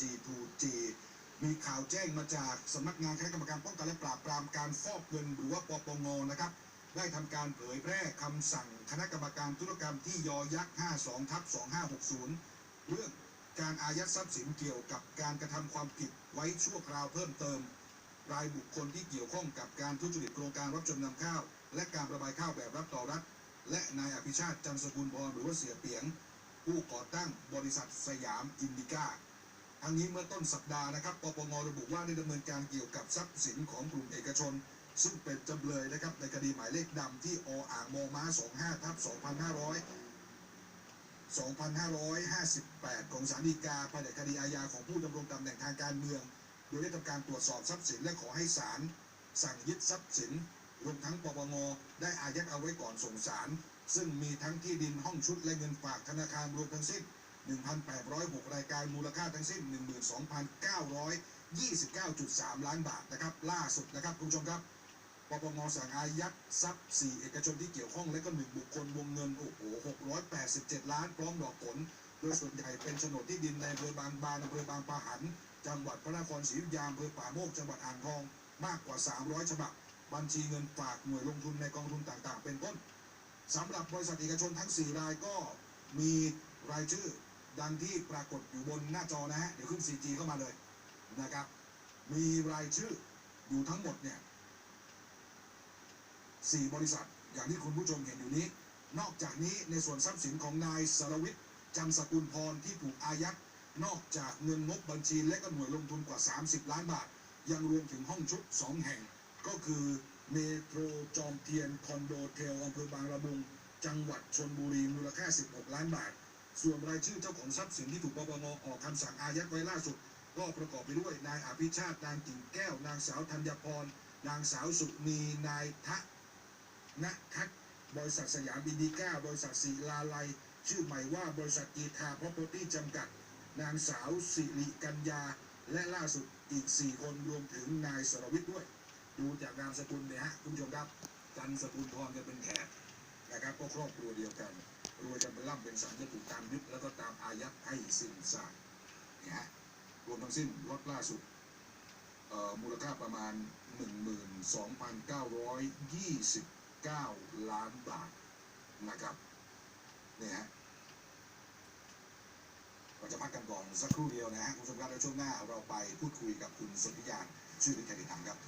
G2G มีข่าวแจ้งมาจากสำนักงานคณะกรรมการป้องกันและปราบปรามการฟอกเงินหรือว่าปปงนะครับ ได้ทำการเผยแพร่คำสั่งคณะกรรมการธุรกรรมที่ยอยักษ์52ทับ2560 เรื่องการอายัดทรัพย์สินเกี่ยวกับการกระทำความผิดไว้ชั่วคราวเพิ่มเติม รายบุคคลที่เกี่ยวข้องกับการทุจริตโครงการรับจำนำข้าว และการประบายข้าวแบบรับต่อรัฐ และนายอภิชาติจันทร์สกุลพรหรือว่าเสียเปียง ผู้ก่อตั้งบริษัทสยามอินดิก้า ทั้งนี้เมื่อต้นสัปดาห์นะครับปปงระบุว่าได้ดำเนินการเกี่ยวกับทรัพย์สินของกลุ่มเอกชน ซึ่งเป็นจำเลยนะครับในคดีหมายเลขดำที่ออ่างมม้า 25ทับ2500 2558 ของศาลฎีกาภายในคดีอาญาของผู้ดำรงตำแหน่งทางการเมือง โดยได้ทำการตรวจสอบทรัพย์สินและขอให้ศาลสั่งยึดทรัพย์สินรวมทั้งปปงได้อายัดเอาไว้ก่อนส่งศาลซึ่งมีทั้งที่ดินห้องชุดและเงินฝากธนาคารรวมทั้งสิ้น 1,806 รายการมูลค่าทั้งสิ้น 12,929.3 ล้านบาทนะครับล่าสุดนะครับคุณผู้ชมครับปปงสั่งอายัดทรัพย์ 4 เอกชนที่เกี่ยวข้องและก็ 1 บุคคลวงเงิน โอ้โห 687 ล้านพร้อมดอกผล โดยส่วนใหญ่เป็นโฉนดที่ดินในอำเภอบางบานอำเภอบางปะหัน จังหวัดพระนครศรีอยุธยาอำเภอป่าโมก จังหวัดอ่างทอง มากกว่า 300 ฉบับ บัญชีเงินฝากหน่วยลงทุนในกองทุนต่างๆ เป็นต้นสำหรับบริษัทเอกชนทั้ง 4 รายก็มีรายชื่อ ดังที่ปรากฏอยู่บนหน้าจอนะฮะ เดี๋ยวขึ้น 4G เข้ามาเลยนะครับ มีรายชื่ออยู่ทั้งหมดเนี่ยสี่บริษัท อย่างที่คุณผู้ชมเห็นอยู่นี้ นอกจากนี้ในส่วนทรัพย์สินของนายสรวิทย์จันทร์สกุลพรที่ถูกอายัดนอกจากเงินงบบัญชีและก็หน่วยลงทุนกว่า 30 ล้านบาท ยังรวมถึงห้องชุด 2 แห่ง ก็คือเมโทรจอมเทียน คอนโดเทลอำเภอบางละมุง จังหวัดชนบุรีมูลค่า 16 ล้านบาท ส่วนรายชื่อเจ้าของทรัพย์สินที่ถูกปปงออกคำสั่งอายัดไว้ล่าสุด ก็ประกอบไปด้วย นายอภิชาตินางกิ่งแก้ว นางสาวธัญพร นางสาวสุนีนายทะณทัศบริษัทสยามอินดิก้า บริษัทศิลาลัย ชื่อใหม่ว่าบริษัทกีทาพ r o p e r t y จำกัด นางสาวสิริกัญญา และล่าสุดอีก 4 คนรวมถึงนายสรวิทย์ด้วย ดูจากนามสกุลเนี่ยฮะคุณผู้ชมครับจันทร์สกุลพรกันเป็นแขกนะครับก็ครอบครัวเดียวกัน รวยกันเป็นล่ำเป็นสันจะถูกตามยึดแล้วก็ตามอายัดให้สิ้นซากเนี่ยฮะรวมทั้งสิ้นลดล่าสุดมูลค่าประมาณ 12,929 ล้านบาทนะครับเนี่ยฮะเราจะพักกันก่อนสักครู่เดียวนะฮะคุณผู้ชมครับแล้วช่วงหน้าเราไปพูดคุยกับคุณสนธิยานชื่อเป็นแคนดิเดตครับ